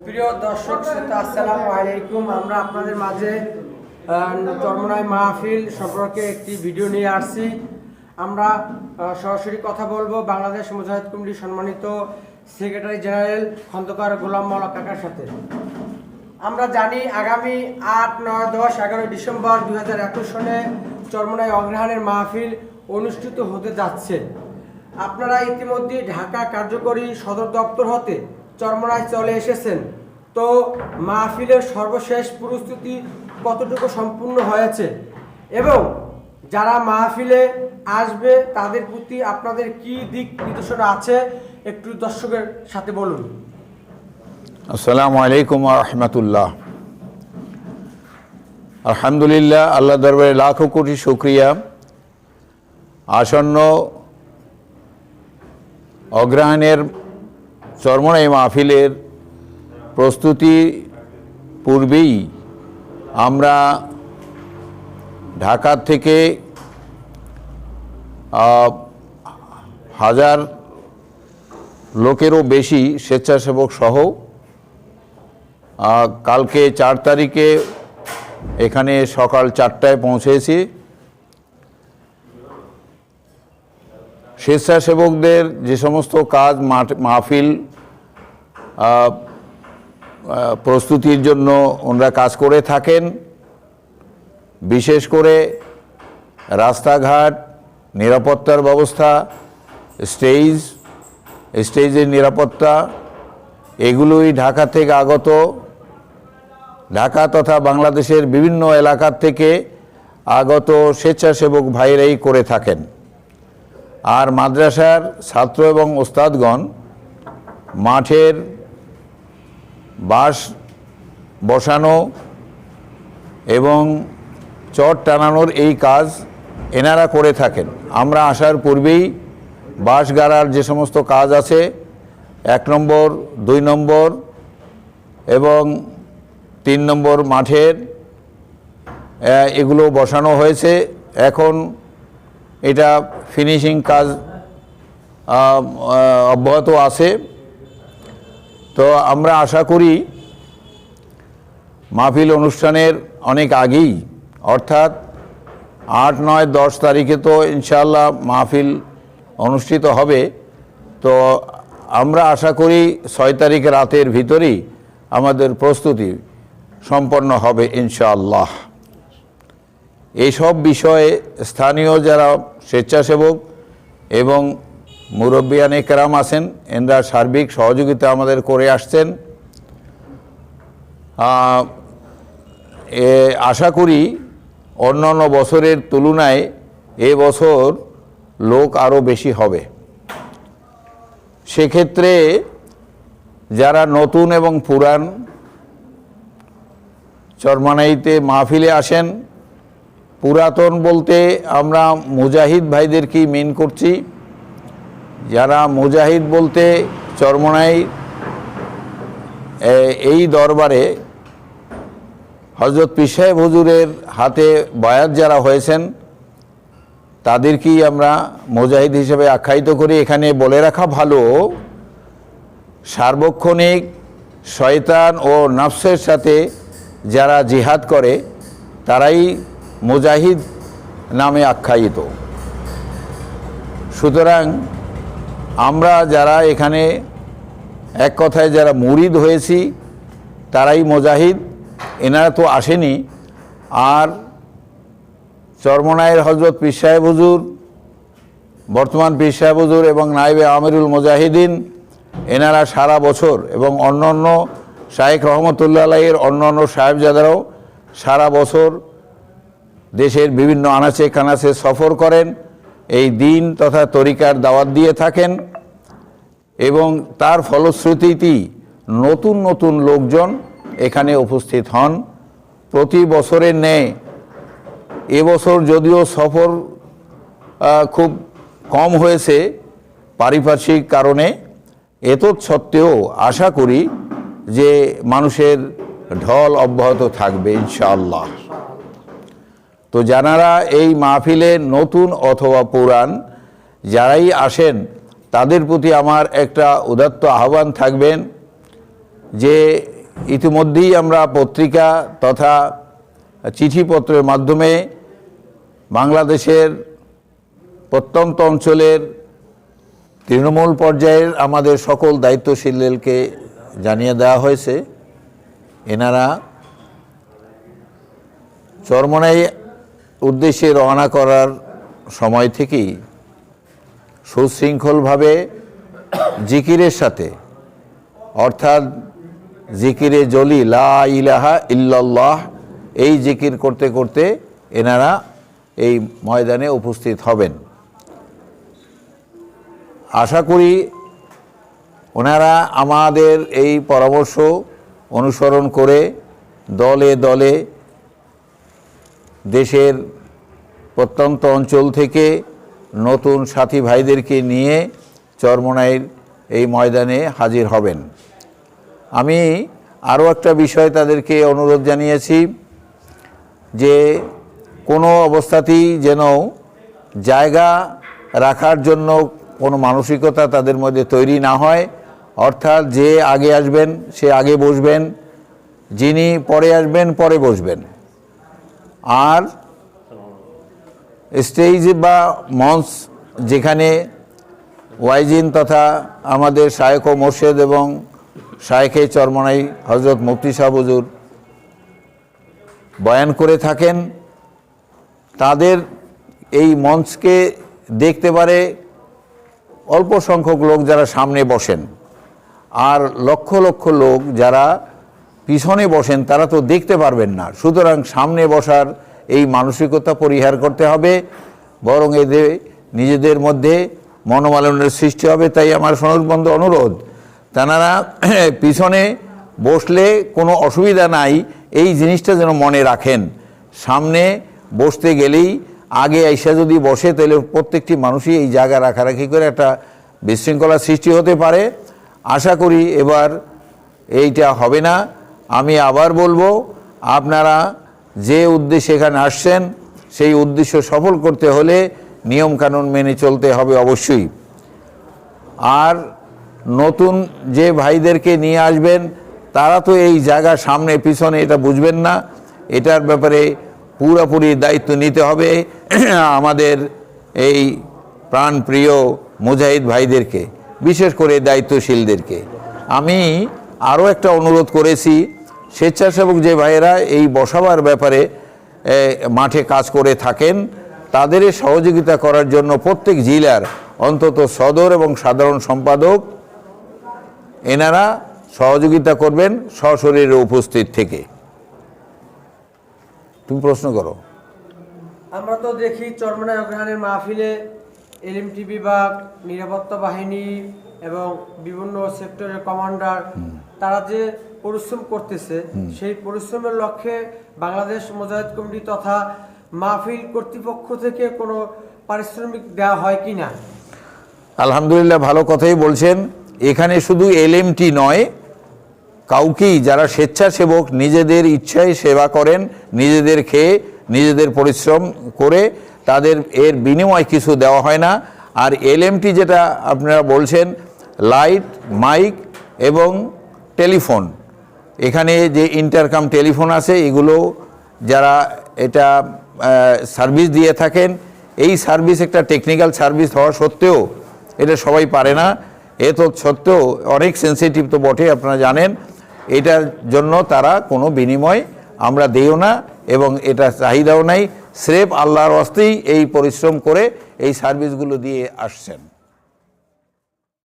প্রিয় দর্শক, শ্রোতা, আসসালামু আলাইকুম। আমরা আপনাদের মাঝে চরমনায় মাহফিল সম্পর্কে একটি ভিডিও নিয়ে আসছি। আমরা সরাসরি কথা বলব বাংলাদেশ মুজাহিদ কমিটির সম্মানিত সেক্রেটারি জেনারেল খন্দকার গোলাম মাওলা কাকার সাথে। আমরা জানি আগামী আট, নয়, দশ, এগারো ডিসেম্বর দুই হাজার একুশ সনে চর্মনায় অগ্রহায়ণের মাহফিল অনুষ্ঠিত হতে যাচ্ছে। আপনারা ইতিমধ্যে ঢাকা কার্যকরী সদর দপ্তর হতে চরমনায় চলে এসেছেন। তো মাহফিলের সর্বশেষ প্রস্তুতি কতটুকু সম্পূর্ণ হয়েছে? এবং যারা মাহফিলে আসবে, তাদের প্রতি আপনাদের কি দিক নির্দেশনা আছে? একটু দর্শকের সাথে বলুন। আসসালামু আলাইকুম রহমতুল্লাহ। আলহামদুলিল্লাহ আল্লাহ দরবারে লাখো কোটি শুক্রিয়া। আসন্ন অগ্রহায়ণের চরমনাই মাহফিলের প্রস্তুতি পূর্বেই আমরা ঢাকা থেকে হাজার লোকেরও বেশি স্বেচ্ছাসেবক সহ কালকে চার তারিখে এখানে সকাল চারটায় পৌঁছেছি। স্বেচ্ছাসেবকদের যে সমস্ত কাজ মাহফিল প্রস্তুতির জন্য ওনারা কাজ করে থাকেন। বিশেষ করে রাস্তাঘাট, নিরাপত্তার ব্যবস্থা স্টেজ স্টেজের নিরাপত্তা, এগুলোই ঢাকা থেকে আগত। ঢাকা তথা বাংলাদেশের বিভিন্ন এলাকার থেকে আগত স্বেচ্ছাসেবক ভাইরাই করে থাকেন। আর মাদ্রাসার ছাত্র এবং ওস্তাদগণ মাঠের বাঁশ বসানো এবং চট টানানোর এই কাজ এনারা করে থাকেন। আমরা আসার পূর্বেই বাঁশ গাড়ার যে সমস্ত কাজ আছে, এক নম্বর, দুই নম্বর এবং তিন নম্বর মাঠের এগুলো বসানো হয়েছে। এখন এটা ফিনিশিং কাজ অব্যাহত আছে। তো আমরা আশা করি মাহফিল অনুষ্ঠানের অনেক আগেই, অর্থাৎ আট, নয়, দশ তারিখে তো ইনশাল্লাহ মাহফিল অনুষ্ঠিত হবে। তো আমরা আশা করি ছয় তারিখ রাতের ভিতরেই আমাদের প্রস্তুতি সম্পন্ন হবে ইনশাআল্লাহ। এইসব বিষয়ে স্থানীয় যারা স্বেচ্ছাসেবক এবং মুরব্বিয়ান একরাম আছেন, এনরা সার্বিক সহযোগিতা আমাদের করে আসছেন। এ, আশা করি অন্যান্য বছরের তুলনায় এ বছর লোক আরও বেশি হবে। সেক্ষেত্রে যারা নতুন এবং পুরান চরমানাইতে মাহফিলে আসেন, পুরাতন বলতে আমরা মুজাহিদ ভাইদেরকেই মেন করছি? যারা মুজাহিদ বলতে চরমনাই এই দরবারে হজরত পিসাহেব হুজুরের হাতে বয়াত যারা হয়েছেন, তাদেরকেই আমরা মুজাহিদ হিসেবে আখ্যায়িত করি। এখানে বলে রাখা ভালো, সার্বক্ষণিক শয়তান ও নফসের সাথে যারা জিহাদ করে, তারাই মুজাহিদ নামে আখ্যায়িত। সুতরাং আমরা যারা এখানে এক কথায় যারা মুরিদ হয়েছি, তারাই মুজাহিদ, এনারা তো আসেনি। আর চরমনায়ের হজরত পীর সাহেব হুজুর, বর্তমান পীর সাহেব হুজুর এবং নাইবে আমিরুল মুজাহিদিন, এনারা সারা বছর এবং অন্য অন্য শাহেখ রহমতুল্লাহ আলাইয়ের অন্য অন্য সাহেবজাদারাও সারা বছর দেশের বিভিন্ন আনাচে কানাচে সফর করেন। এই দিন তথা তরিকার দাওয়াত দিয়ে থাকেন এবং তার ফলশ্রুতিতেই নতুন নতুন লোকজন এখানে উপস্থিত হন। প্রতি বছরের ন্যায় এবছর যদিও সফর খুব কম হয়েছে পারিপার্শ্বিক কারণে এতৎ সত্ত্বেও আশা করি যে মানুষের ঢল অব্যাহত থাকবে ইনশাআল্লাহ। তো যারা এই মাহফিলে নতুন অথবা পুরাণ, যারাই আসেন, তাদের প্রতি আমার একটা উদাত্ত আহ্বান থাকবেন যে ইতিমধ্যেই আমরা পত্রিকা তথা চিঠিপত্রের মাধ্যমে বাংলাদেশের প্রত্যন্ত অঞ্চলের তৃণমূল পর্যায়ের আমাদের সকল দায়িত্বশীলদেরকে জানিয়ে দেওয়া হয়েছে। এনারা চরমনাই উদ্দেশ্যে রওনা করার সময় থেকেই সুশৃঙ্খলভাবে জিকিরের সাথে, অর্থাৎ জিকিরে জলি লা ইলাহা ইল্লাল্লাহ, এই জিকির করতে করতে এনারা এই ময়দানে উপস্থিত হবেন। আশা করি ওনারা আমাদের এই পরামর্শ অনুসরণ করে দলে দলে দেশের প্রত্যন্ত অঞ্চল থেকে নতুন সাথী ভাইদেরকে নিয়ে চরমনাইয়ের এই ময়দানে হাজির হবেন। আমি আরও একটা বিষয় তাদেরকে অনুরোধ জানিয়েছি যে কোনো অবস্থাতেই যেন জায়গা রাখার জন্য কোনো মানসিকতা তাদের মধ্যে তৈরি না হয়। অর্থাৎ যে আগে আসবেন সে আগে বসবেন, যিনি পরে আসবেন পরে বসবেন। আর স্টেজ বা মঞ্চ যেখানে ওয়াইজিন তথা আমাদের শায়েখ ও মোর্শেদ এবং শায়েখে চরমনাই হজরত মুফতি হুজুর বয়ান করে থাকেন, তাদের এই মঞ্চকে দেখতে পারে অল্প সংখ্যক লোক যারা সামনে বসেন, আর লক্ষ লক্ষ লোক যারা পিছনে বসেন, তারা তো দেখতে পারবেন না। সুতরাং সামনে বসার এই মানসিকতা পরিহার করতে হবে। বরং এদের, নিজেদের মধ্যে মনোমালনের সৃষ্টি হবে, তাই আমার সনদবন্ধ অনুরোধ। তারা পিছনে বসলে কোনো অসুবিধা নাই, এই জিনিসটা যেন মনে রাখেন। সামনে বসতে গেলেই আগে আইসা যদি বসে, তাহলে প্রত্যেকটি মানুষই এই জায়গা রাখারাখি করে একটা বিশৃঙ্খলা সৃষ্টি হতে পারে। আশা করি এবার এইটা হবে না। আমি আবার বলব, আপনারা যে উদ্দেশ্যে এখানে আসছেন, সেই উদ্দেশ্য সফল করতে হলে নিয়মকানুন মেনে চলতে হবে অবশ্যই। আর নতুন যে ভাইদেরকে নিয়ে আসবেন, তারা তো এই জায়গা সামনে, পিছনে, এটা বুঝবেন না। এটার ব্যাপারে পুরোপুরি দায়িত্ব নিতে হবে আমাদের এই প্রাণপ্রিয় মুজাহিদ ভাইদেরকে, বিশেষ করে দায়িত্বশীলদেরকে। আমি আরও একটা অনুরোধ করেছি। স্বেচ্ছাসেবক যে ভাইয়েরা এই বসাবার ব্যাপারে মাঠে কাজ করে থাকেন তাদের সহযোগিতা করার জন্য প্রত্যেক জেলার অন্তত সদর এবং সাধারণ সম্পাদক এনারা সহযোগিতা করবেন সশরীরে উপস্থিত থেকে। তুমি প্রশ্ন করো। আমরা তো দেখি চরমনাই অগ্রহায়ণের মাহফিলে এলএমটি বিভাগ নিরাপত্তা বাহিনী এবং বিভিন্ন সেক্টরের কমান্ডার তারা যে পরিশ্রম করতেছে সেই পরিশ্রমের লক্ষ্যে বাংলাদেশ মোজাহিদ কমিটি তথা মাহফিল কর্তৃপক্ষ থেকে কোনো পারিশ্রমিক দেওয়া হয় কি না? আলহামদুলিল্লাহ ভালো কথাই বলছেন। এখানে শুধু এলএমটি নয় কাউকেই যারা স্বেচ্ছাসেবক নিজেদের ইচ্ছায় সেবা করেন নিজেদের খেয়ে নিজেদের পরিশ্রম করে তাদের এর বিনিময় কিছু দেওয়া হয় না। আর এলএমটি যেটা আপনারা বলছেন লাইট মাইক এবং টেলিফোন। এখানে যে ইন্টারকাম টেলিফোন আছে, এগুলো যারা এটা সার্ভিস দিয়ে থাকেন, এই সার্ভিস একটা টেকনিক্যাল সার্ভিস হওয়া সত্ত্বেও এটা সবাই পারে না। এ তো সত্ত্বেও অনেক সেন্সিটিভ তো বটে আপনারা জানেন। এটার জন্য তারা কোনো বিনিময় আমরা দেও না এবং এটা চাহিদাও নাই। স্রেফ আল্লাহর অস্তেই এই পরিশ্রম করে এই সার্ভিসগুলো দিয়ে আসছেন।